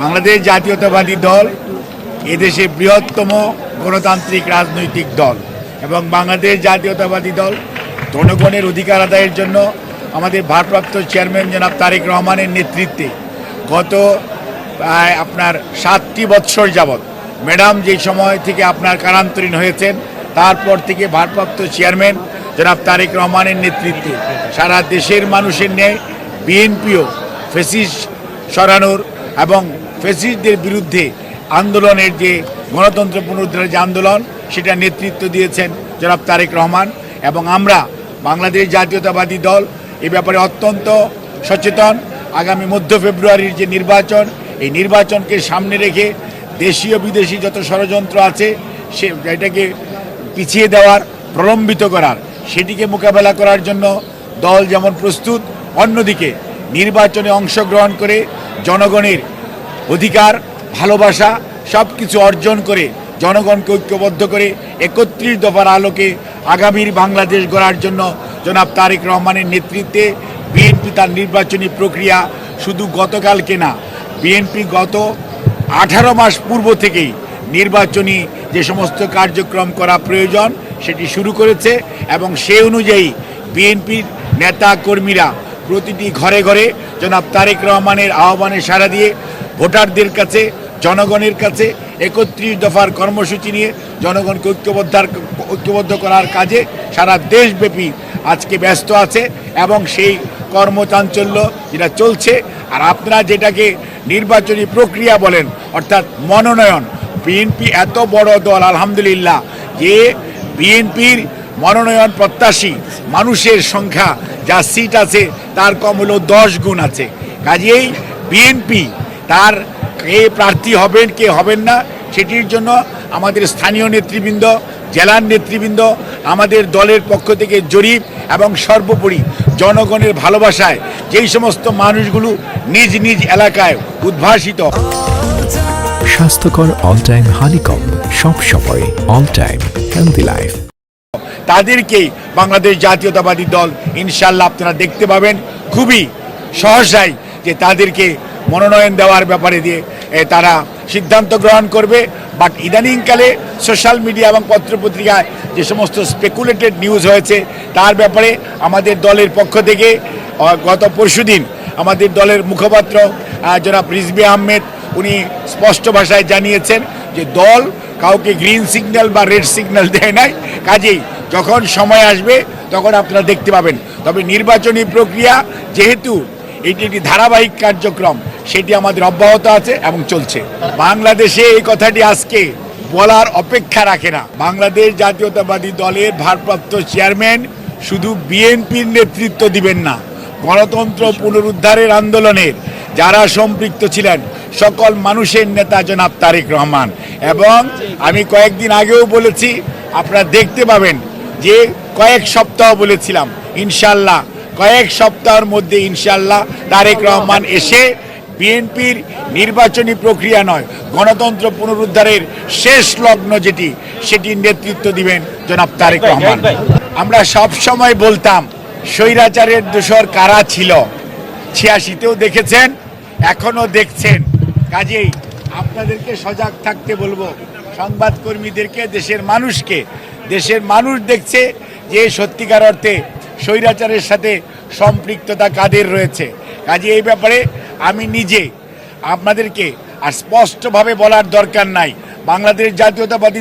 বাংলাদেশ জাতীয়তাবাদী দল এদেশে বৃহত্তম গণতান্ত্রিক রাজনৈতিক দল এবং বাংলাদেশ জাতীয়তাবাদী দল জনগণের অধিকার আদায়ের জন্য আমাদের ভারপ্রাপ্ত চেয়ারম্যান জনাব তারেক রহমানের নেতৃত্বে গত প্রায় আপনার সাতটি বৎসর যাবৎ ম্যাডাম যে সময় থেকে আপনার কারান্তরীণ হয়েছেন, তারপর থেকে ভারপ্রাপ্ত চেয়ারম্যান জনাব তারেক রহমানের নেতৃত্বে সারা দেশের মানুষের ন্যায় বিএনপিও ফেসিস সরানোর এবং ফেসিসদের বিরুদ্ধে আন্দোলনের যে গণতন্ত্র পুনরুদ্ধারের যে আন্দোলন, সেটা নেতৃত্ব দিয়েছেন জনাব তারেক রহমান। এবং আমরা বাংলাদেশ জাতীয়তাবাদী দল, এ ব্যাপারে অত্যন্ত সচেতন। আগামী মধ্য ফেব্রুয়ারির যে নির্বাচন, এই নির্বাচনকে সামনে রেখে দেশীয় বিদেশি যত ষড়যন্ত্র আছে, সে এটাকে পিছিয়ে দেওয়ার, প্রলম্বিত করার, সেটিকে মোকাবেলা করার জন্য দল যেমন প্রস্তুত, অন্যদিকে নির্বাচনে অংশগ্রহণ করে জনগণের অধিকার, ভালোবাসা সব কিছু অর্জন করে জনগণকে ঐক্যবদ্ধ করে একত্রিশ দফার আলোকে আগামীর বাংলাদেশ গড়ার জন্য জনাব তারেক রহমানের নেতৃত্বে বিএনপি তার নির্বাচনী প্রক্রিয়া শুধু গতকালকে না বিএনপি গত আঠারো মাস পূর্ব থেকেই নির্বাচনী যে সমস্ত কার্যক্রম করা প্রয়োজন সেটি শুরু করেছে এবং সে অনুযায়ী বিএনপির নেতা কর্মীরা প্রতিটি ঘরে ঘরে জনাব তারেক রহমানের আহ্বানে সাড়া দিয়ে ভোটারদের কাছে, জনগণের কাছে একত্রিশ দফার কর্মসূচি নিয়ে জনগণকে ঐক্যবদ্ধার, ঐক্যবদ্ধ করার কাজে সারা দেশব্যাপী আজকে ব্যস্ত আছে এবং সেই কর্মচাঞ্চল্য যেটা চলছে, আর আপনারা যেটাকে নির্বাচনী প্রক্রিয়া বলেন, অর্থাৎ মনোনয়ন, বিএনপি এত বড় দল, আলহামদুলিল্লাহ, যে বিএনপির মনোনয়ন প্রত্যাশী মানুষের সংখ্যা, যা সিট আছে, তার কম হলো দশ গুণ আছে। কাজেই বিএনপি তার কে প্রার্থী হবেন, কে হবেন না, সেটির জন্য আমাদের স্থানীয় নেতৃবৃন্দ, জেলার নেতৃবৃন্দ, আমাদের দলের পক্ষ থেকে জরিপ এবং সর্বোপরি জনগণের ভালোবাসায় যেই সমস্ত মানুষগুলো নিজ নিজ এলাকায় উদ্ভাসিত স্বাস্থ্যকর অল টাইম হানিকম সব সময় অল টাইম হেলদি লাইফ তাদেরকেই বাংলাদেশ জাতীয়তাবাদী দল ইনশাল্লাহ আপনারা দেখতে পাবেন। খুবই সহসাই যে তাদেরকে মনোনয়ন দেওয়ার ব্যাপারে দিয়ে তারা সিদ্ধান্ত গ্রহণ করবে। বাট ইদানিংকালে সোশ্যাল মিডিয়া এবং পত্রপত্রিকায় যে সমস্ত স্পেকুলেটেড নিউজ হয়েছে, তার ব্যাপারে আমাদের দলের পক্ষ থেকে গত পরশুদিন আমাদের দলের মুখপাত্র জনাব রিজবি আহমেদ, উনি স্পষ্ট ভাষায় জানিয়েছেন যে দল কাউকে গ্রিন সিগন্যাল বা রেড সিগন্যাল দেয় নাই। কাজেই যখন সময় আসবে, তখন আপনারা দেখতে পাবেন। তবে নির্বাচনী প্রক্রিয়া যেহেতু এটি একটি ধারাবাহিক কার্যক্রম, সেটি আমাদের অব্যাহত আছে এবং চলছে। বাংলাদেশে এই কথাটি আজকে বলার অপেক্ষা রাখে না। বাংলাদেশ জাতীয়তাবাদী দলের ভারপ্রাপ্ত চেয়ারম্যান শুধু বিএনপির নেতৃত্ব দিবেন না, গণতন্ত্র পুনরুদ্ধারের আন্দোলনের যারা সম্পৃক্ত ছিলেন, সকল মানুষের নেতা জনাব তারেক রহমান। এবং আমি কয়েকদিন আগেও বলেছি, আপনারা দেখতে পাবেন যে কয়েক সপ্তাহ বলেছিলাম ইনশাল্লাহ। কয়েক সপ্তাহের মধ্যে ইনশাল্লাহ তারেক রহমান এসে বিএনপির নির্বাচনী প্রক্রিয়া নয় গণতন্ত্র পুনরুদ্ধারের শেষ লগ্ন যেটি সেটির নেতৃত্ব দিবেন জনাব তারেক রহমান। আমরা সব সময় বলতাম স্বৈরাচারের দোষর কারা ছিল? ছিয়াশিতেও দেখেছেন এখনও দেখছেন। কাজেই আপনাদেরকে সজাগ থাকতে বলব সংবাদকর্মীদেরকে দেশের মানুষকে দেশের মানুষ দেখছে যে সত্যিকার অর্থে স্বৈরাচারের সাথে সম্পৃক্ততা কাদের রয়েছে। কাজে এই ব্যাপারে আমি নিজে আপনাদেরকে আর স্পষ্টভাবে বলার দরকার নাই। বাংলাদেশ জাতীয়তাবাদী